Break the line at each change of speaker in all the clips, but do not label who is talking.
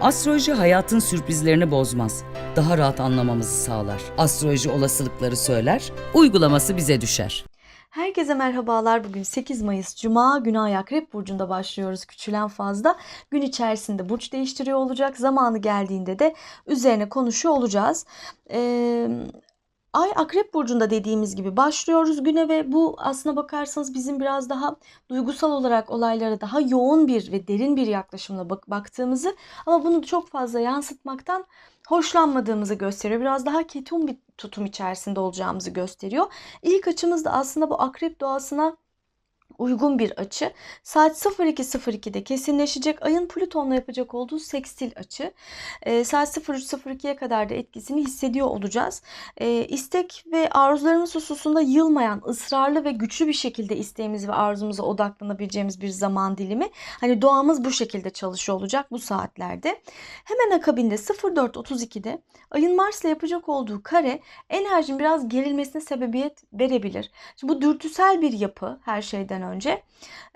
Astroloji hayatın sürprizlerini bozmaz. Daha rahat anlamamızı sağlar. Astroloji olasılıkları söyler, uygulaması bize düşer.
Herkese merhabalar. Bugün 8 Mayıs Cuma günü Akrep Burcu'nda başlıyoruz küçülen fazla. Gün içerisinde burç değiştiriyor olacak. Zamanı geldiğinde de üzerine konuşuyor olacağız. Ee, Ay Akrep Burcu'nda dediğimiz gibi başlıyoruz güne ve bu aslına bakarsanız bizim biraz daha duygusal olarak olaylara daha yoğun bir ve derin bir yaklaşımla bak baktığımızı ama bunu çok fazla yansıtmaktan hoşlanmadığımızı gösteriyor. Biraz daha ketum bir tutum içerisinde olacağımızı gösteriyor. İlk açımız da aslında bu akrep doğasına uygun bir açı. Saat 02.02'de kesinleşecek ayın Plüton'la yapacak olduğu sekstil açı. E, saat 03.02'ye kadar da etkisini hissediyor olacağız. E, istek ve arzularımız hususunda yılmayan, ısrarlı ve güçlü bir şekilde isteğimiz ve arzumuza odaklanabileceğimiz bir zaman dilimi. Hani doğamız bu şekilde çalışıyor olacak bu saatlerde. Hemen akabinde 04.32'de ayın Mars'la yapacak olduğu kare enerjinin biraz gerilmesine sebebiyet verebilir. Şimdi bu dürtüsel bir yapı her şeyden önce.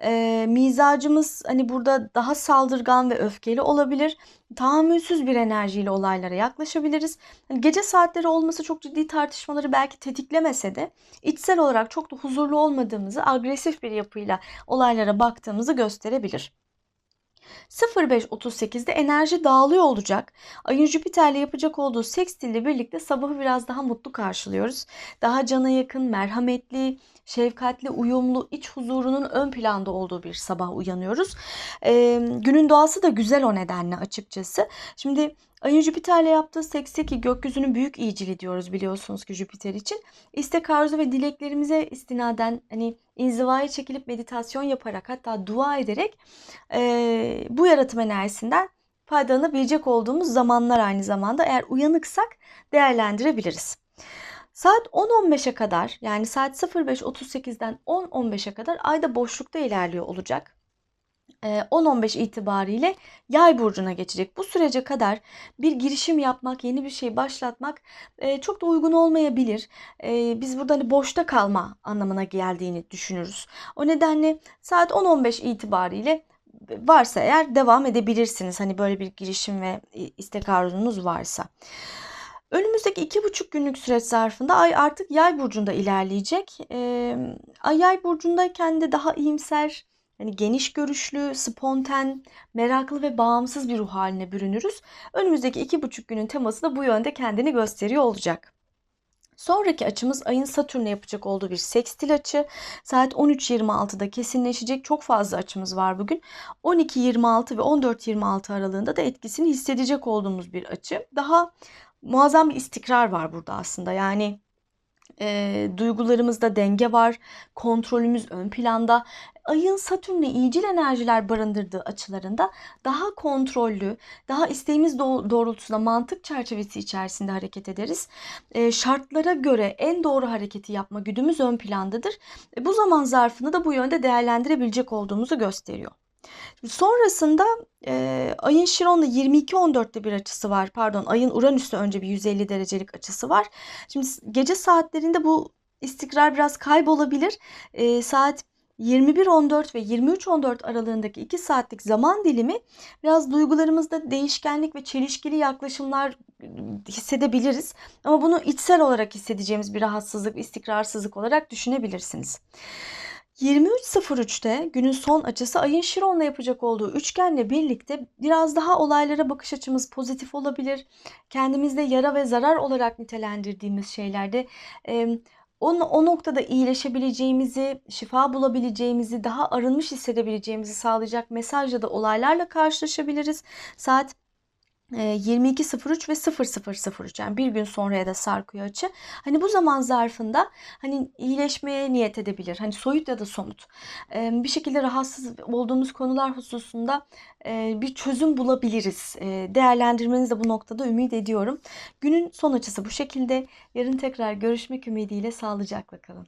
Ee, mizacımız hani burada daha saldırgan ve öfkeli olabilir. Tahammülsüz bir enerjiyle olaylara yaklaşabiliriz. Hani gece saatleri olması çok ciddi tartışmaları belki tetiklemese de içsel olarak çok da huzurlu olmadığımızı, agresif bir yapıyla olaylara baktığımızı gösterebilir. 05.38'de enerji dağılıyor olacak. Ayın Jüpiter'le yapacak olduğu sekstille birlikte sabahı biraz daha mutlu karşılıyoruz. Daha cana yakın, merhametli, şefkatli, uyumlu, iç huzurunun ön planda olduğu bir sabah uyanıyoruz. Ee, günün doğası da güzel o nedenle açıkçası. Şimdi Ayın Jüpiter'le yaptığı seksteki gökyüzünün büyük iyicili diyoruz biliyorsunuz ki Jüpiter için. İstek arzu ve dileklerimize istinaden hani inzivaya çekilip meditasyon yaparak hatta dua ederek e, bu yaratım enerjisinden faydalanabilecek olduğumuz zamanlar aynı zamanda eğer uyanıksak değerlendirebiliriz. Saat 10-15'e kadar yani saat 05.38'den 10-15'e kadar ayda boşlukta ilerliyor olacak. 10-15 itibariyle yay burcuna geçecek. Bu sürece kadar bir girişim yapmak, yeni bir şey başlatmak çok da uygun olmayabilir. Biz burada hani boşta kalma anlamına geldiğini düşünürüz. O nedenle saat 10-15 itibariyle varsa eğer devam edebilirsiniz. Hani böyle bir girişim ve istek arzunuz varsa. Önümüzdeki iki buçuk günlük süreç zarfında Ay artık Yay burcunda ilerleyecek. Ee, Ay Yay burcundayken de daha iyimser, yani geniş görüşlü, sponten, meraklı ve bağımsız bir ruh haline bürünürüz. Önümüzdeki iki buçuk günün teması da bu yönde kendini gösteriyor olacak. Sonraki açımız ayın Satürn'le yapacak olduğu bir sekstil açı. Saat 13.26'da kesinleşecek. Çok fazla açımız var bugün. 12.26 ve 14.26 aralığında da etkisini hissedecek olduğumuz bir açı. Daha muazzam bir istikrar var burada aslında. Yani e, duygularımızda denge var, kontrolümüz ön planda. Ayın Satürn'le iyicil enerjiler barındırdığı açılarında daha kontrollü, daha isteğimiz doğrultusunda mantık çerçevesi içerisinde hareket ederiz. E, şartlara göre en doğru hareketi yapma güdümüz ön plandadır. E, bu zaman zarfını da bu yönde değerlendirebilecek olduğumuzu gösteriyor. Sonrasında e, ayın Şiron'la 22-14'te bir açısı var. Pardon ayın Uranüs'te önce bir 150 derecelik açısı var. Şimdi gece saatlerinde bu istikrar biraz kaybolabilir. E, saat 21-14 ve 23-14 aralığındaki 2 saatlik zaman dilimi biraz duygularımızda değişkenlik ve çelişkili yaklaşımlar hissedebiliriz. Ama bunu içsel olarak hissedeceğimiz bir rahatsızlık, istikrarsızlık olarak düşünebilirsiniz. 23.03'te günün son açısı ayın Şiron'la yapacak olduğu üçgenle birlikte biraz daha olaylara bakış açımız pozitif olabilir. Kendimizde yara ve zarar olarak nitelendirdiğimiz şeylerde e, o, o noktada iyileşebileceğimizi, şifa bulabileceğimizi, daha arınmış hissedebileceğimizi sağlayacak mesajla da olaylarla karşılaşabiliriz. Saat 22.03 ve 00.03 yani bir gün sonraya da sarkıyor açı. Hani bu zaman zarfında hani iyileşmeye niyet edebilir. Hani soyut ya da somut. Bir şekilde rahatsız olduğumuz konular hususunda bir çözüm bulabiliriz. Değerlendirmenizi de bu noktada ümit ediyorum. Günün son açısı bu şekilde. Yarın tekrar görüşmek ümidiyle sağlıcakla kalın.